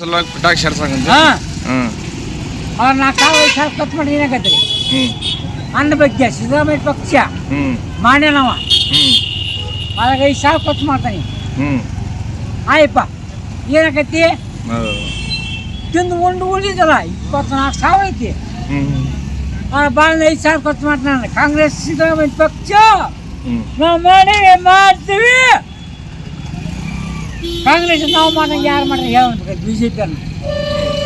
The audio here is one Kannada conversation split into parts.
ಸಲುವಾಗಿ ಪಟಾಕಿ ಶರ್ಸಂಗಂತ ಹಾ. ಹ್ಮ್. ಅವ್ರು ನಾ ಕಾಲು ವಯಸ್ಸು ಕಟ್ ಮಾಡಿ ಏನಾಗತ್ರಿ? ಹ್ಮ್. ಅನ್ನ ಬಗ್ಗೆ ಸಿದ್ದರಾಮಯ್ಯ ಪಕ್ಷ ಹ್ಮ್. ಮಾಡ್ಯಾನವ ಅದಾಗ ಐದು ಸಾವಿರ ಖರ್ಚು ಮಾಡ್ತಾನೆ. ಹ್ಮ್. ಆಯಪ್ಪ ಏನಾಗೈತಿ ತಿಂದು ಉಂಡು ಉಳಿದಲ್ಲ ಇಪ್ಪತ್ನಾಲ್ಕು ಸಾವಿರ ಐತಿ. ಹ್ಮ್. ಭಾಳ ಐದು ಸಾವಿರ ಖರ್ಚು ಮಾಡ್ತಾನೆ. ಕಾಂಗ್ರೆಸ್ ಸಿದ್ದರಾಮಯ್ಯ ಪಕ್ಷ. ನಾವು ಮಾಡಿ ಮಾಡ್ತೀವಿ. ಕಾಂಗ್ರೆಸ್ ನಾವು ಮಾಡಂಗೆ ಯಾರು ಮಾಡ್ರಿ? ಹೇಳ ಬಿ ಜೆ ಪಿಯನ್ನು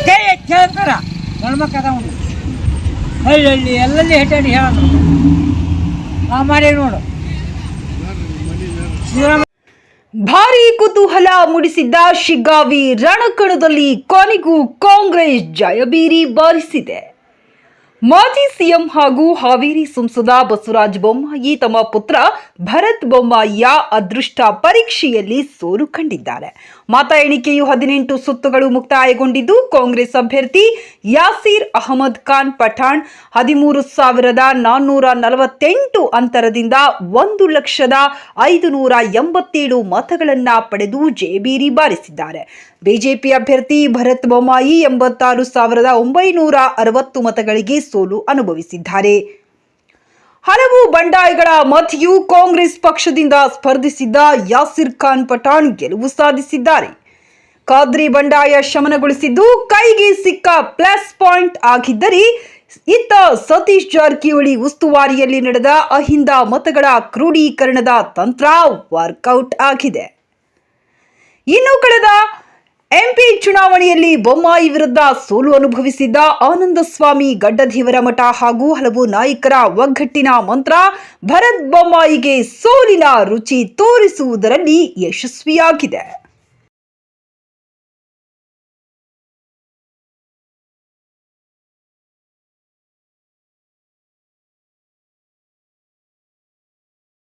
ಕೈ ಎತ್ತಿ ಹೇಳ್ತಾರ? ಗಂಡ್ಮಕ್ಕ ಅದಾವನು ಹಳ್ಳಿ ಎಲ್ಲಲ್ಲಿ ಎಲ್ಲೆಲ್ಲಿ ಹೆಟ್ಟಾಡಿ ಹೇಳೋದು? ನಾವು ಮಾಡಿ ನೋಡು. ಭಾರಿ ಭಾರೀ ಕುತೂಹಲ ಮೂಡಿಸಿದ್ದ ಶಿಗ್ಗಾವಿ ರಣಕಣದಲ್ಲಿ ಕೊನೆಗೂ ಕಾಂಗ್ರೆಸ್ ಜಯಬೀರಿ ಬಾರಿಸಿದೆ. ಮಾಜಿ ಸಿಎಂ ಹಾಗೂ ಹಾವೇರಿ ಸಂಸದ ಬಸವರಾಜ ಬೊಮ್ಮಾಯಿ ತಮ್ಮ ಪುತ್ರ ಭರತ್ ಬೊಮ್ಮಾಯಿಯ ಅದೃಷ್ಟ ಪರೀಕ್ಷೆಯಲ್ಲಿ ಸೋಲು ಕಂಡಿದ್ದಾರೆ. ಮತ ಎಣಿಕೆಯು ಹದಿನೆಂಟು ಸುತ್ತುಗಳು ಮುಕ್ತಾಯಗೊಂಡಿದ್ದು, ಕಾಂಗ್ರೆಸ್ ಅಭ್ಯರ್ಥಿ ಯಾಸೀರ್ ಅಹಮದ್ ಖಾನ್ ಪಠಾಣ್ ಹದಿಮೂರು ಸಾವಿರದ ನಾನ್ನೂರ ನಲವತ್ತೆಂಟು ಅಂತರದಿಂದ ಒಂದು ಲಕ್ಷದ ಐದು ನೂರ ಎಂಬತ್ತೇಳು ಮತಗಳನ್ನು ಪಡೆದು ಜೇಬೀರಿ ಬಾರಿಸಿದ್ದಾರೆ. ಬಿಜೆಪಿ ಅಭ್ಯರ್ಥಿ ಭರತ್ ಬೊಮ್ಮಾಯಿ ಎಂಬತ್ತಾರು ಸಾವಿರದ ಒಂಬೈನೂರ ಅರವತ್ತು ಮತಗಳಿಗೆ ಸೋಲು ಅನುಭವಿಸಿದ್ದಾರೆ. ಹಲವು ಬಂಡಾಯಗಳ ಮಧ್ಯೆಯೂ ಕಾಂಗ್ರೆಸ್ ಪಕ್ಷದಿಂದ ಸ್ಪರ್ಧಿಸಿದ್ದ ಯಾಸಿರ್ ಖಾನ್ ಪಠಾಣ್ ಗೆಲುವು ಸಾಧಿಸಿದ್ದಾರೆ. ಖಾದ್ರಿ ಬಂಡಾಯ ಶಮನಗೊಳಿಸಿದ್ದು ಕೈಗೆ ಸಿಕ್ಕ ಪ್ಲಸ್ ಪಾಯಿಂಟ್ ಆಗಿದ್ದರೆ ಇತ್ತ ಸತೀಶ್ ಜಾರಕಿಹೊಳಿ ಉಸ್ತುವಾರಿಯಲ್ಲಿ ನಡೆದ ಅಹಿಂದ ಮತಗಳ ಕ್ರೋಢೀಕರಣದ ತಂತ್ರ ವರ್ಕೌಟ್ ಆಗಿದೆ. ಇನ್ನು ಕಳೆದ ಎಂಪಿ ಚುನಾವಣೆಯಲ್ಲಿ ಬೊಮ್ಮಾಯಿ ವಿರುದ್ಧ ಸೋಲು ಅನುಭವಿಸಿದ್ದ ಆನಂದಸ್ವಾಮಿ ಗಡ್ಡಧೀವರ ಮಠ ಹಾಗೂ ಹಲವು ನಾಯಕರ ಒಗ್ಗಟ್ಟಿನ ಮಂತ್ರ, ಭರತ್ ಬೊಮ್ಮಾಯಿಗೆ ಸೋಲಿನ ರುಚಿ ತೋರಿಸುವುದರಲ್ಲಿ ಯಶಸ್ವಿಯಾಗಿದೆ.